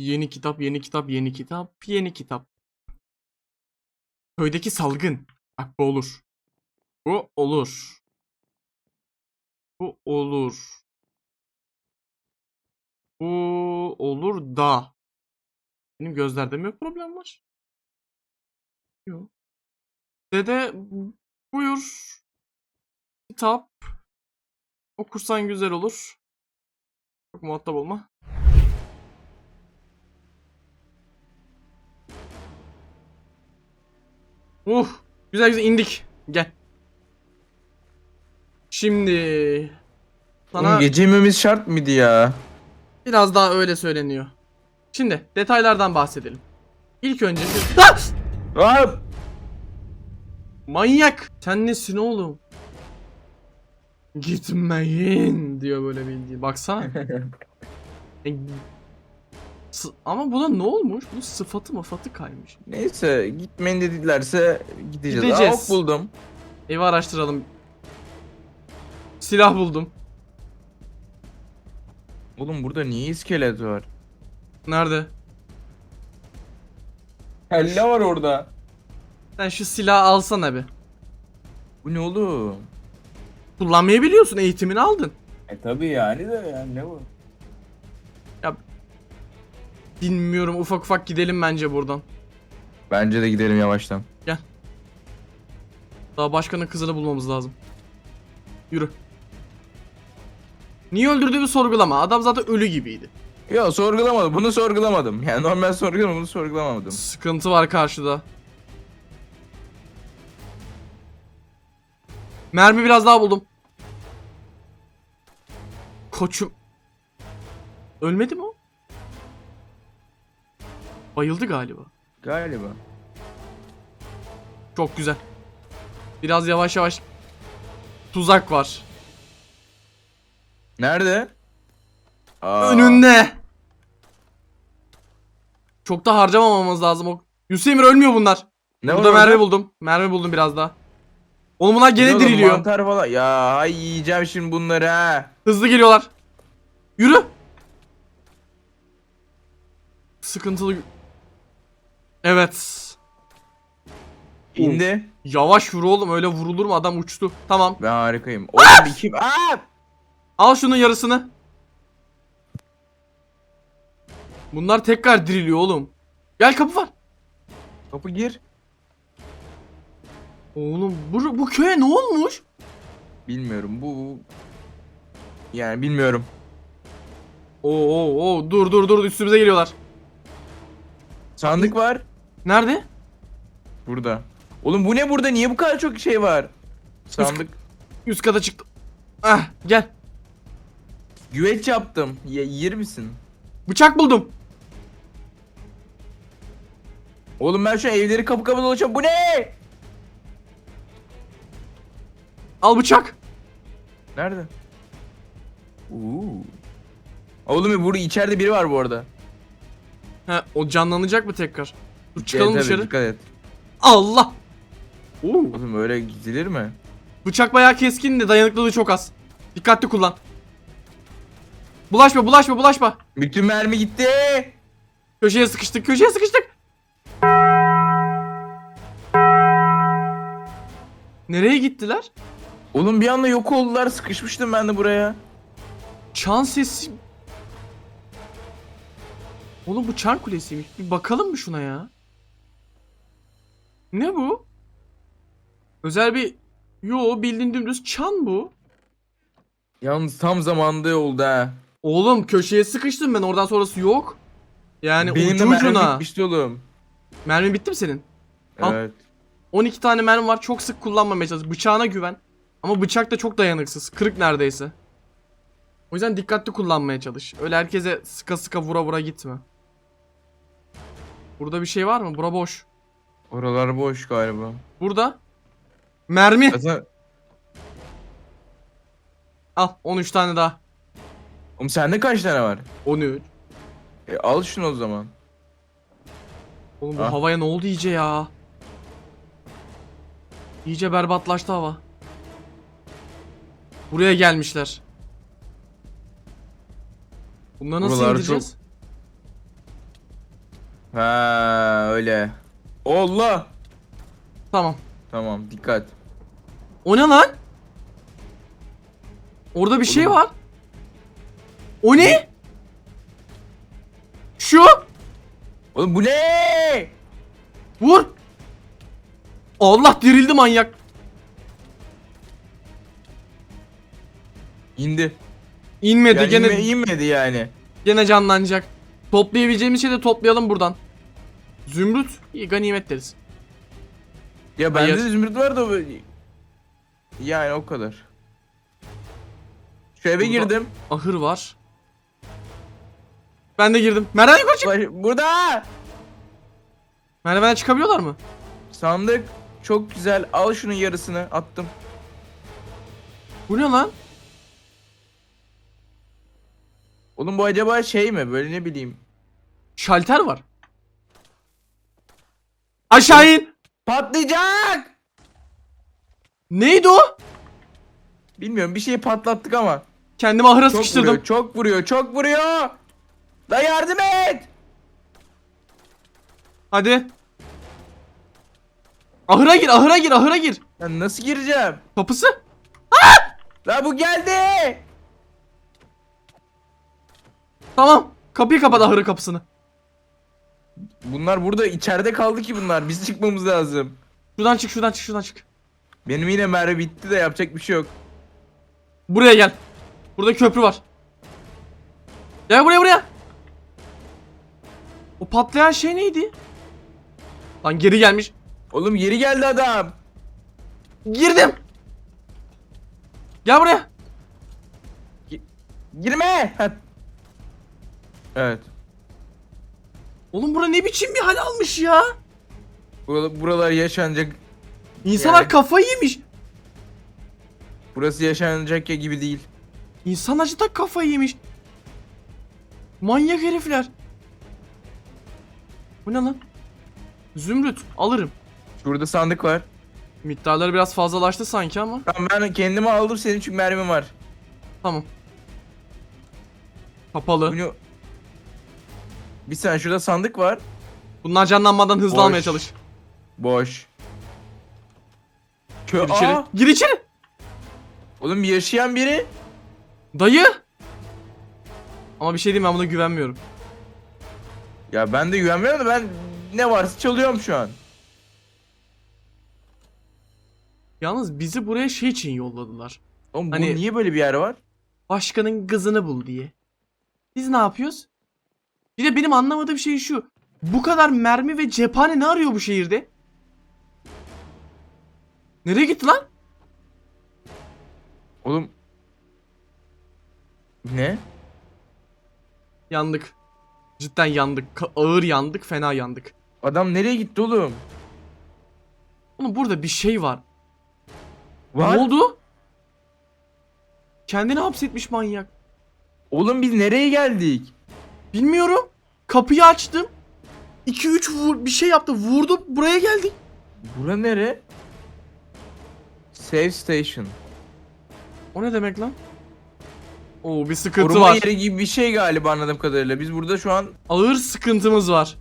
Yeni kitap, yeni kitap, yeni kitap, yeni kitap. Köydeki salgın. Bak bu olur. Bu olur. Bu olur. Bu olur da. Benim gözlerde mi problem var? Yok. Dede buyur. Kitap. Okursan güzel olur. Çok muhatap olma. Uh, güzel güzel indik. Gel. Şimdi sana Oğlum gece yememiz şart mıydı ya? biraz daha öyle söyleniyor. Şimdi detaylardan bahsedelim. İlk önce Ah! Manyak! Sen nesin oğlum? Gitmeyin diyor böyle bildiğin. Baksana. E, s- Ama buna ne olmuş? Bu sıfatı mafatı kaymış. Neyse gitmeyin dedilerse gideceğiz. Gideceğiz. Aa, ok buldum. Evi araştıralım. Silah buldum. Oğlum burada niye iskelet var? Nerede? Kelle var orada. Sen şu silahı alsana bir. Bu ne oğlum? Kullanmayı biliyorsun. Eğitimini aldın. E tabi yani de yani ne bu? Bilmiyorum. Ufak ufak gidelim bence buradan. Bence de gidelim yavaştan. Daha başkanın kızını bulmamız lazım. Yürü. Niye öldürdüğümü sorgulama. Adam zaten ölü gibiydi. Yo sorgulamadım. Bunu sorgulamadım. Yani normal sorgulamadım. Bunu sorgulamadım. Sıkıntı var karşıda. Mermi biraz daha buldum. Koçum. Ölmedi mi o? Bayıldı galiba. Galiba. Çok güzel. Biraz yavaş yavaş. Tuzak var. Nerede? Aa, Önünde. Çok da harcamamamız lazım o. Hüseyin ölmüyor bunlar. Ne Burada mermi orada? buldum. Mermi buldum biraz daha. Oğlum bunlar Ne gene oğlum, diriliyor. Mantar falan. Ya ay yiyeceğim şimdi bunları ha. Hızlı geliyorlar. Yürü. Sıkıntılı. Evet. İndi. Yavaş yürü oğlum öyle vurulur mu adam uçtu. Tamam. Ben harikayım. Oğlum? Aa! Al şunun yarısını. Bunlar tekrar diriliyor oğlum. Gel kapı var. Kapı gir. Oğlum bu, bu köye ne olmuş? Bilmiyorum bu. Yani bilmiyorum. Oo, oo, oo dur dur dur üstümüze geliyorlar. Sandık var. Nerede? Burada. Oğlum bu ne burada? Niye bu kadar çok şey var? Sandık. Üst kata çıktım. Ah gel. Güveç yaptım. Ye yer misin? Bıçak buldum. Oğlum ben şu an evleri kapı kapı dolaşıyorum. Bu ne? Al bıçak. Nerede? Uuu. Oğlum burada içeride biri var bu arada. He o canlanacak mı tekrar? Dur çıkalım evet, dışarı. Dikkat et. Allah. Oo. Oğlum öyle gidilir mi? Bıçak bayağı keskin de dayanıklılığı çok az. Dikkatli kullan. Bulaşma bulaşma bulaşma. Bütün mermi gitti. Köşeye sıkıştık köşeye sıkıştık. Nereye gittiler? Oğlum bir anda yok oldular. Sıkışmıştım ben de buraya. Çan sesi... Oğlum bu çan kulesiymiş. Bir bakalım mı şuna ya? Ne bu? Özel bir... Yo bildiğin dümdüz çan bu. Yalnız tam zamanında oldu ha. Oğlum köşeye sıkıştım ben oradan sonrası yok. Yani Benim ucu de ucuna. bitmişti oğlum. Mermi bitti mi senin? Al. Evet. 12 tane mermi var çok sık kullanmamaya çalış. Bıçağına güven. Ama bıçak da çok dayanıksız. Kırık neredeyse. O yüzden dikkatli kullanmaya çalış. Öyle herkese sıka sıka vura vura gitme. Burada bir şey var mı? Bura boş. Oralar boş galiba. Burada. Mermi. Zaten... Al 13 tane daha. Oğlum sende kaç tane var? 13. E, al şunu o zaman. Oğlum bu Ah. havaya ne oldu iyice ya? İyice berbatlaştı hava. Buraya gelmişler. Bunları nasıl Buralar indireceğiz? Ha öyle. Allah. Tamam. Tamam dikkat. O ne lan? Orada bir şey var. O ne? Şu. Oğlum bu ne? Vur. Allah dirildi manyak. İndi. İnmedi Yani gene inme- inmedi yani. gene canlanacak. Toplayabileceğimiz şeyi de toplayalım buradan. Zümrüt iyi ganimet deriz. Ya bende Hayır. de zümrüt var da böyle- yani o kadar. Şu eve Burada- girdim. Ahır var. Ben de girdim. Merdiven yukarı çık. Baş- Burada. Merdivenden çıkabiliyorlar mı? Sandık çok güzel. Al şunun yarısını attım. Bu ne lan? Oğlum bu acaba şey mi? Böyle ne bileyim. Şalter var. Aşağı in. Patlayacak. Neydi o? Bilmiyorum bir şeyi patlattık ama. Kendimi ahıra Çok sıkıştırdım. vuruyor, çok vuruyor, çok vuruyor. Da yardım et. Hadi. Ahıra gir, ahıra gir, ahıra gir. Ya nasıl gireceğim? Kapısı. La bu geldi. Tamam. Kapıyı kapat ahırın kapısını. Bunlar burada içeride kaldı ki bunlar. Biz çıkmamız lazım. Şuradan çık, şuradan çık, şuradan çık. Benim yine mermi bitti de yapacak bir şey yok. Buraya gel. Burada köprü var. Gel buraya buraya. O patlayan şey neydi? Lan geri gelmiş. Oğlum geri geldi adam. Girdim. Gel buraya. Girme. Evet. Oğlum bura ne biçim bir hal almış ya? Buralar, buralar yaşanacak. İnsanlar Yani. kafayı yemiş. Burası yaşanacak ya gibi değil. İnsan acıda kafayı yemiş. Manyak herifler. Bu ne lan? Zümrüt alırım. Şurada sandık var. Miktarları biraz fazlalaştı sanki ama. Tamam ben kendime aldım senin çünkü mermim var. Tamam. Kapalı. Bunu... Bir saniye şurada sandık var. Bunlar canlanmadan hızlı Boş. almaya çalış. Boş. Kö Gir içeri. Aa! Gir içeri. Oğlum yaşayan biri. Dayı. Ama bir şey diyeyim ben buna güvenmiyorum. Ya ben de güvenmiyorum da ben ne varsa çalıyorum şu an. Yalnız bizi buraya şey için yolladılar. Oğlum Hani- bu niye böyle bir yer var? Başkanın kızını bul diye. Biz ne yapıyoruz? Bir de benim anlamadığım şey şu. Bu kadar mermi ve cephane ne arıyor bu şehirde? Nereye gitti lan? Oğlum. Ne? Yandık. Cidden yandık. Ka- ağır yandık, fena yandık. Adam nereye gitti oğlum? Oğlum burada bir şey var. Var. Ne oldu? Kendini hapsetmiş manyak. Oğlum biz nereye geldik? Bilmiyorum. Kapıyı açtım. 2-3 vur bir şey yaptı. Vurdu buraya geldik. Bura nere? Save station. O ne demek lan? Oo bir sıkıntı Koruma var. yeri gibi bir şey galiba anladığım kadarıyla. Biz burada şu an... Ağır sıkıntımız var.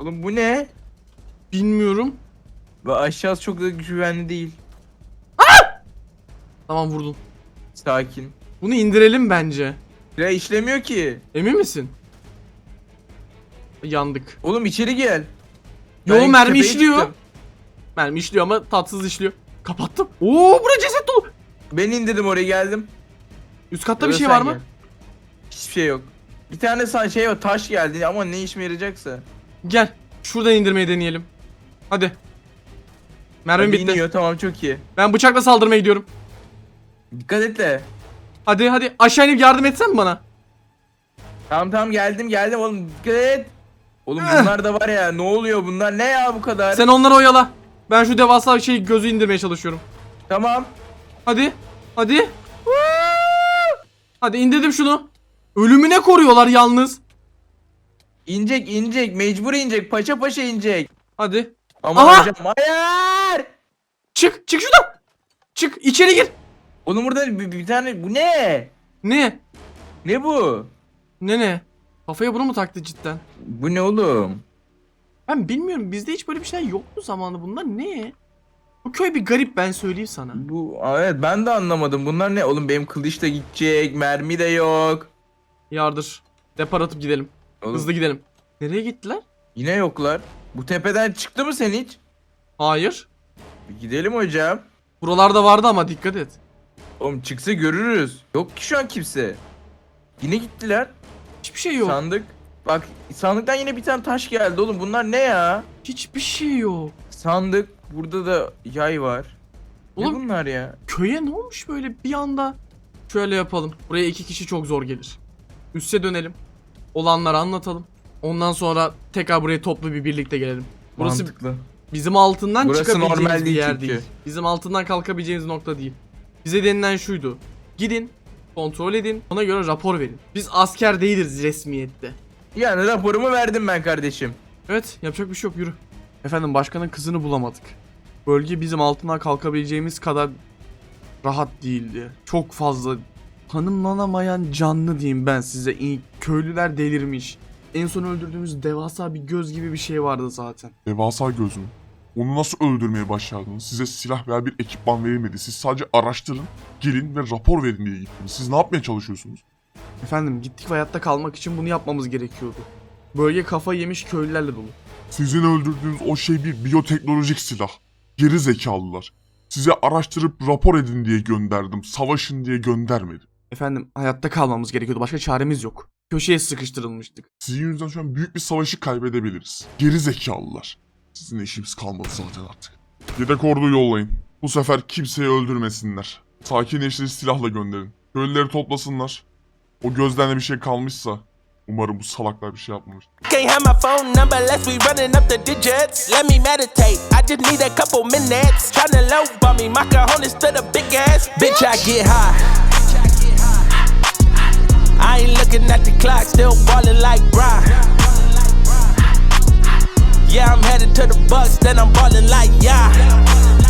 Oğlum bu ne? Bilmiyorum. Ve aşağısı çok da güvenli değil. Tamam vurdun. Sakin. Bunu indirelim bence. Ya işlemiyor ki. Emin misin? Yandık. Oğlum içeri gel. Yo Ben mermi tepeye işliyor. çıktım. Mermi işliyor ama tatsız işliyor. Kapattım. Oo bura ceset dolu. Ben indirdim oraya geldim. Üst katta bir şey sen var mı? gel. Hiçbir şey yok. Bir tane sa- şey var taş geldi ama ne işime yarayacaksa. Gel. Şuradan indirmeyi deneyelim. Hadi. Mermim Hadi bitti. iniyor tamam çok iyi. Ben bıçakla saldırmaya gidiyorum. Dikkat et de. Hadi hadi aşağı inip yardım etsen mi bana? Tamam tamam geldim geldim oğlum dikkat et. Oğlum Eh. bunlar da var ya ne oluyor bunlar ne ya bu kadar. Sen onları oyala. Ben şu devasa şeyi gözü indirmeye çalışıyorum. Tamam. Hadi. Hadi. Hadi indirdim şunu. Ölümüne koruyorlar yalnız. İnecek inecek mecbur inecek paşa paşa inecek. Hadi. Aman Aha! hocam hayır. Çık. Çık şuradan. Çık. içeri gir. Oğlum burada bir, bir tane bu ne? Ne? Ne bu? Ne ne? Kafaya bunu mu taktı cidden? Bu ne oğlum? Ben bilmiyorum bizde hiç böyle bir şey yoktu zamanında bunlar ne? Bu köy bir garip ben söyleyeyim sana. Bu evet ben de anlamadım. Bunlar ne? Oğlum benim kılıç da gidecek. Mermi de yok. Yardır. Depar atıp gidelim. Oğlum, Hızlı gidelim. Nereye gittiler? Yine yoklar. Bu tepeden çıktı mı sen hiç? Hayır. Bir gidelim hocam. Buralarda vardı ama dikkat et. Oğlum çıksa görürüz. Yok ki şu an kimse. Yine gittiler. Hiçbir şey yok. Sandık. Bak sandıktan yine bir tane taş geldi oğlum. Bunlar ne ya? Hiçbir şey yok. Sandık. Burada da yay var. Oğlum Ne bunlar ya? köye ne olmuş böyle bir anda? Şöyle yapalım. Buraya iki kişi çok zor gelir. Üste dönelim. Olanları anlatalım. Ondan sonra tekrar buraya toplu bir birlikte gelelim. Burası Mantıklı. bizim altından Burası çıkabileceğimiz normal bir değil yer çünkü. değil. Bizim altından kalkabileceğimiz nokta değil. Bize denilen şuydu. Gidin, kontrol edin, ona göre rapor verin. Biz asker değiliz resmiyette. Yani raporumu verdim ben kardeşim. Evet, yapacak bir şey yok yürü. Efendim başkanın kızını bulamadık. Bölge bizim altından kalkabileceğimiz kadar rahat değildi. Çok fazla tanımlanamayan canlı diyeyim ben size. Köylüler delirmiş. En son öldürdüğümüz devasa bir göz gibi bir şey vardı zaten. Devasa göz mü? Onu nasıl öldürmeye başardınız? Size silah veya bir ekipman verilmedi. Siz sadece araştırın, gelin ve rapor verin diye gittiniz. Siz ne yapmaya çalışıyorsunuz? Efendim gittik ve hayatta kalmak için bunu yapmamız gerekiyordu. Bölge kafa yemiş köylülerle dolu. Sizin öldürdüğünüz o şey bir biyoteknolojik silah. Geri zekalılar. Size araştırıp rapor edin diye gönderdim. Savaşın diye göndermedim. Efendim hayatta kalmamız gerekiyordu. Başka çaremiz yok. Köşeye sıkıştırılmıştık. Sizin yüzünden şu an büyük bir savaşı kaybedebiliriz. Geri zekalılar. Sizinle işimiz kalmadı zaten artık. Yedek ordu yollayın. Bu sefer kimseyi öldürmesinler. Sakinleştirici silahla gönderin. Köylüleri toplasınlar. O gözden de bir şey kalmışsa umarım bu salaklar bir şey yapmamış. Can't have my phone number unless we running up the digits. Let me meditate. I just need a couple minutes. Tryna low by me, my cojones to the big ass. Bitch, I get high. I ain't looking at the clock, still ballin' like Bron. Yeah, I'm headed to the Bucks, then I'm ballin' like yeah.